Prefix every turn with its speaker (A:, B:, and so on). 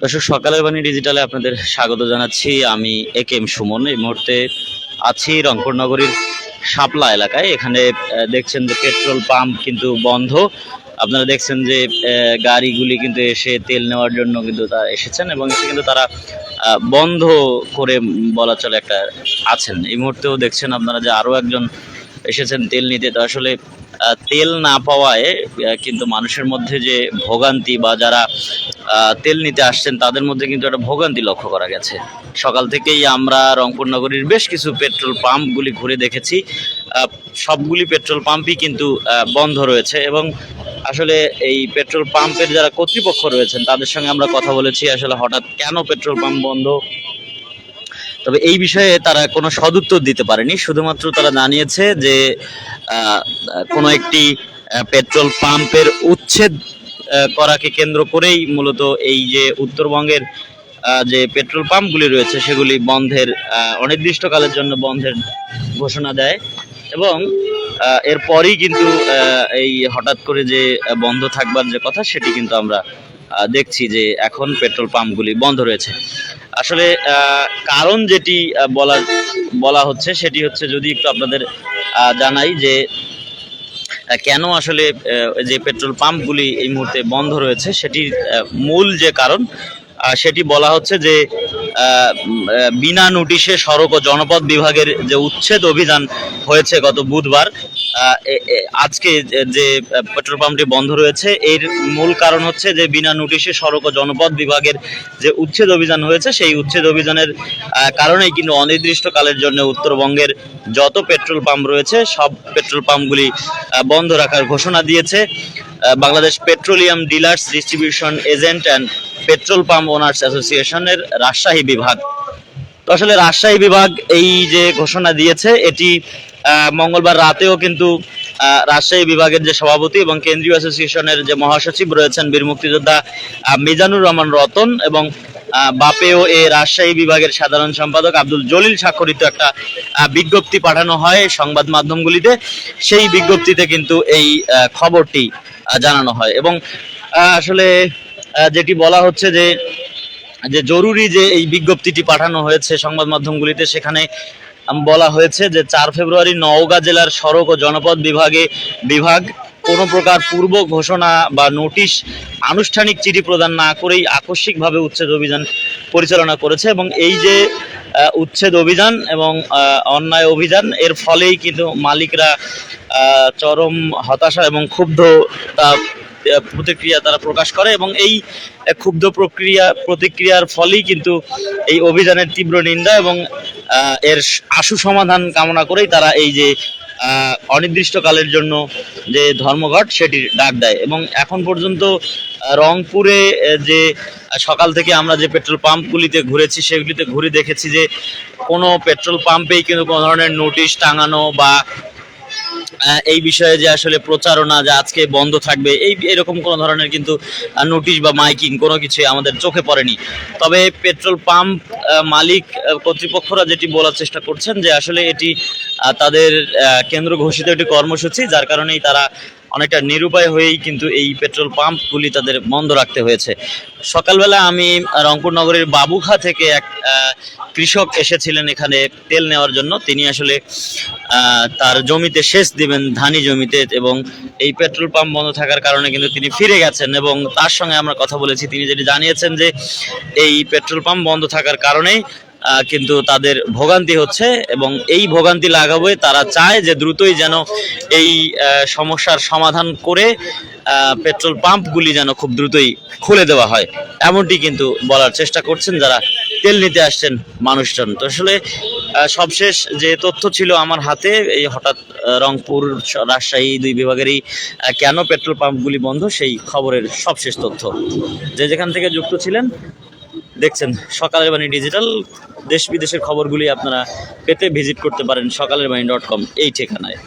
A: দর্শক, সকালের বাণী ডিজিটালে আপনাদের স্বাগত জানাচ্ছি। আমি এ কে এম সুমন। এই মুহূর্তে আছি রংপুর নগরীর শাপলা এলাকায়। এখানে দেখছেন যে পেট্রোল পাম্প কিন্তু বন্ধ। আপনারা দেখছেন যে গাড়িগুলি কিন্তু এসে তেল নেওয়ার জন্য কিন্তু তারা এসেছেন এবং এসে কিন্তু তারা বন্ধ করে বলা চলে একটা আছেন। এই মুহূর্তেও দেখছেন আপনারা যে আরও একজন এসেছেন তেল নিতে, তো আসলে তেল না পাওয়ায় কিন্তু মানুষের মধ্যে যে ভোগান্তি বা যারা তেল নিতে আসছেন, তাদের মধ্যে কিন্তু একটা ভোগান্তি লক্ষ্য করা গেছে। সকাল থেকেই আমরা রংপুর নগরীর বেশ কিছু পেট্রোল পাম্পগুলি ঘুরে দেখেছি। সবগুলি পেট্রোল পাম্পই কিন্তু বন্ধ রয়েছে এবং আসলে এই পেট্রোল পাম্পের যারা কর্তৃপক্ষ রয়েছেন, তাদের সঙ্গে আমরা কথা বলেছি। আসলে হঠাৎ কেন পেট্রোল পাম্প বন্ধ? তবে এই বিষয়ে তারা কোনো সদুত্তর দিতে পারেনি। শুধুমাত্র তারা জানিয়েছে যে কোনো একটি পেট্রোল পাম্পের উচ্ছেদ করাকে কেন্দ্র করেই মূলত এই যে উত্তরবঙ্গের যে পেট্রোল পাম্পগুলি রয়েছে সেগুলি বন্ধের অনির্দিষ্টকালের জন্য বন্ধের ঘোষণা দেয় এবং এরপরই কিন্তু এই হঠাৎ করে যে বন্ধ থাকবার যে কথা সেটি কিন্তু আমরা দেখছি যে এখন পেট্রোল পাম্পগুলি বন্ধ রয়েছে। আসলে কারণ যেটি বলা বলার, বলা হচ্ছে সেটি হচ্ছে যদি একটু আপনাদের জানাই যে কেন আসলে যে পেট্রোল পাম্পগুলি এই মুহূর্তে বন্ধ রয়েছে সেটির মূল যে কারণ সেটি বলা হচ্ছে যে বিনা নোটিশে সড়ক ও জনপদ বিভাগের যে উচ্ছেদ অভিযান হয়েছে গত বুধবার আজকে যে- পেট্রোল পাম্পটি বন্ধ রয়েছে, এর মূল কারণ হচ্ছে যে বিনা নোটিশে সড়ক ও জনপদ বিভাগের যে উচ্ছেদ অভিযান হয়েছে, সেই উচ্ছেদ অভিযানের কারণেই কিন্তু অনির্দিষ্টকালের জন্য উত্তরবঙ্গের যত পেট্রোল পাম্প রয়েছে, সব পেট্রোল পাম্পগুলি বন্ধ রাখার ঘোষণা দিয়েছে। Bangladesh petroleum dealers distribution agent and petrol pump owners অ্যাসোসিয়েশনের রাজশাহী বিভাগ। তো আসলে রাজশাহী বিভাগ এই যে ঘোষণা দিয়েছে, এটি মঙ্গলবার রাতেও কিন্তু রাজশাহী বিভাগের যে সভাপতি এবং কেন্দ্রীয় অ্যাসোসিয়েশনের যে মহাসচিব রয়েছেন বীর মুক্তিযোদ্ধা মিজানুর রহমান রতন এবং বাপেও এ রাজশাহী বিভাগের সাধারণ সম্পাদক আব্দুল জলিল স্বাক্ষরিত একটা বিজ্ঞপ্তি পাঠানো হয় সংবাদ মাধ্যমগুলিতে। সেই বিজ্ঞপ্তিতে কিন্তু এই খবরটি জানানো হয় এবং আসলে যেটি বলা হচ্ছে যে যে জরুরি যে এই বিজ্ঞপ্তিটি পাঠানো হয়েছে সংবাদ মাধ্যমগুলিতে সেখানে বলা হয়েছে যে চার ফেব্রুয়ারি নওগাঁ জেলার সড়ক ও জনপদ বিভাগে বিভাগ কোনো প্রকার পূর্ব ঘোষণা বা নোটিশ আনুষ্ঠানিক চিঠি প্রদান না করেই আকস্মিকভাবে উচ্ছেদ অভিযান পরিচালনা করেছে এবং এই যে উচ্ছেদ অভিযান এবং অন্যায় অভিযান এর ফলেই কিন্তু মালিকরা চরম হতাশা এবং ক্ষুব্ধ আহ, প্রতিক্রিয়া তারা প্রকাশ করে এবং এই ক্ষুব্ধ প্রক্রিয়া, প্রতিক্রিয়ার ফলেই কিন্তু এই অভিযানের তীব্র নিন্দা এবং এর আশু সমাধান কামনা করেই তারা এই যে অনির্দিষ্টকালের জন্য যে ধর্মঘট সেটির ডাক দেয় এবং এখন পর্যন্ত রংপুরে যে সকাল থেকে আমরা যে পেট্রোল পাম্পগুলিতে ঘুরেছি সেগুলিতে ঘুরে দেখেছি যে কোনো পেট্রোল পাম্পেই কিন্তু কোনো ধরনের নোটিশ টাঙানো বা এই বিষয়ে যে আসলে প্রচারণা যে আজকে বন্ধ থাকবে, এই এরকম কোনো ধরনের কিন্তু নোটিশ বা মাইকিং কোনো কিছু আমাদের চোখে পড়েনি। তবে পেট্রোল পাম্প মালিক কর্তৃপক্ষরা যেটি বলার চেষ্টা করছেন যে আসলে এটি তাদের কেন্দ্র ঘোষিত একটি কর্মসূচি, যার কারণেই তারা অনেকটা নিরুপায় হয়েই কিন্তু এই পেট্রোল পাম্পগুলি তাদের বন্ধ রাখতে হয়েছে। সকালবেলা আমি রংপুর নগরের বাবুখা থেকে এক কৃষক এসেছিলেন এখানে তেল নেওয়ার জন্য। তিনি আসলে তার জমিতে সেচ দিবেন, ধানি জমিতে, এবং এই পেট্রোল পাম্প বন্ধ থাকার কারণে কিন্তু তিনি ফিরে গেছেন, এবং তার সঙ্গে আমরা কথা বলেছি। তিনি যেটি জানিয়েছেন যে, এই পেট্রোল পাম্প বন্ধ থাকার কারণেই কিন্তু তাদের ভোগান্তি হচ্ছে এবং এই ভোগান্তি লাগাবে তারা চায় যে দ্রুতই যেন এই সমস্যার সমাধান করে পেট্রোল পাম্পগুলি যেন খুব দ্রুতই খুলে দেওয়া হয়। এমনটি কিন্তু বলার চেষ্টা করছেন যারা তেল নিতে আসছেন মানুষজন। তো আসলে সবশেষ যে তথ্য ছিল আমার হাতে, এই হঠাৎ রংপুর রাজশাহী দুই বিভাগেরই কেন পেট্রোল পাম্পগুলি বন্ধ, সেই খবরের সবশেষ তথ্য। যে যেখান থেকে যুক্ত ছিলেন দেখছেন, সকালের বাণী ডিজিটাল দেশ বিদেশের খবরগুলি আপনারা পেতে ভিজিট করতে পারেন সকালের বাণী ডট কম এই ঠিকানায়।